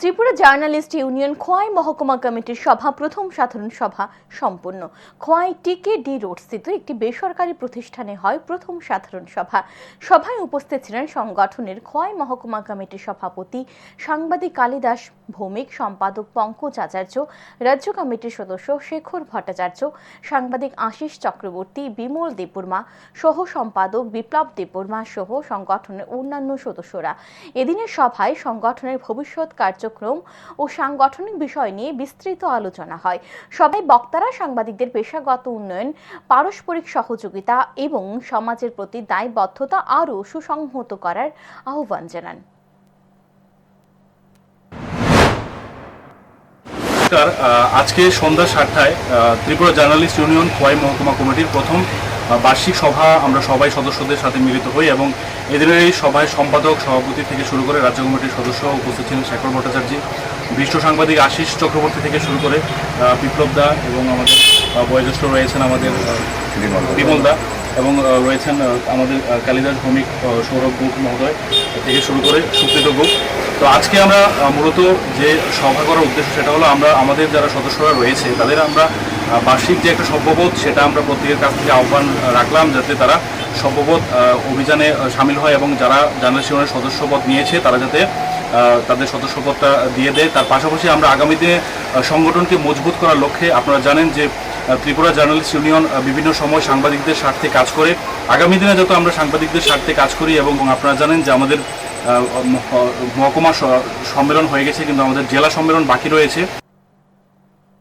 Tripura journalist union Khowai মহকুমা কমিটির সভা, প্রথম সাধারণ সভা সম্পন্ন। খোয়াই টিকে ডি রোড স্থিত একটি বেসরকারি প্রতিষ্ঠানে হয় প্রথম সাধারণ সভা। সভায় উপস্থিত ছিলেন সংগঠনের খোয়াই মহকুমা কমিটির সভাপতি সাংবাদিক কালিদাস ভৌমিক, সম্পাদক পঙ্কজ আচার্য, রাজ্য কমিটির সদস্য শেখর ভট্টাচার্য, সাংবাদিক আশিস চক্রবর্তী, বিমল দেববর্মা সহ সম্পাদক বিপ্লব দেববর্মা সহ সংগঠনের অন্যান্য সদস্যরা। এদিনের সভায় সংগঠনের ভবিষ্যৎ কার্যক্রম ও সাংগঠনিক বিষয় নিয়ে বিস্তৃত আলোচনা হয়। সবাই বক্তারা সাংবাদিকদের পেশাগত উন্নয়ন, পারস্পরিক সহযোগিতা এবং সমাজের প্রতি দায়বদ্ধতা আরও সুসংহত করার আহ্বান জানান। আজকে সন্ধ্যা সাতটায় ত্রিপুরা জার্নালিস্ট ইউনিয়ন খোয়াই মহকুমা কমিটির প্রথম বার্ষিক সভা আমরা সবাই সদস্যদের সাথে মিলিত হই এবং এদিনের এই সভায় সম্পাদক সভাপতি থেকে শুরু করে রাজ্য কমিটির সদস্য উপস্থিত ছিলেন শেখর ভট্টাচার্য। বিশ্ব সাংবাদিক আশিস চক্রবর্তী থেকে শুরু করে বিপ্লব দা এবং আমাদের বয়োজ্যেষ্ঠ রয়েছেন আমাদের বিমল দা। এবং রয়েছেন আমাদের কালিদাস ভৌমিক সৌরভ গুপ মহোদয় থেকে শুরু করে সুপ্রিত গুপ তো আজকে আমরা মূলত যে সভা করার উদ্দেশ্য সেটা হলো আমরা আমাদের যারা সদস্যরা রয়েছে তাদের আমরা বার্ষিক যে একটা সভ্যবোধ সেটা আমরা প্রত্যেকের কাছ থেকে আহ্বান রাখলাম যাতে তারা সভ্যবোধ অভিযানে সামিল হয় এবং যারা ইউনিয়নের সদস্যপদ নিয়েছে, তারা যাতে তাদের সদস্যপদটা দিয়ে দেয়। তার পাশাপাশি আমরা আগামী দিনে সংগঠনকে মজবুত করার লক্ষ্যে আপনারা জানেন যে ত্রিপুরা জার্নালিস্ট ইউনিয়ন বিভিন্ন সময় সাংবাদিকদের স্বার্থে কাজ করে। আগামী দিনে যত আমরা সাংবাদিকদের স্বার্থে কাজ করি এবং আপনারা জানেন যে আমাদের মহকুমা সম্মেলন হয়ে গেছে, কিন্তু আমাদের জেলা সম্মেলন বাকি রয়েছে।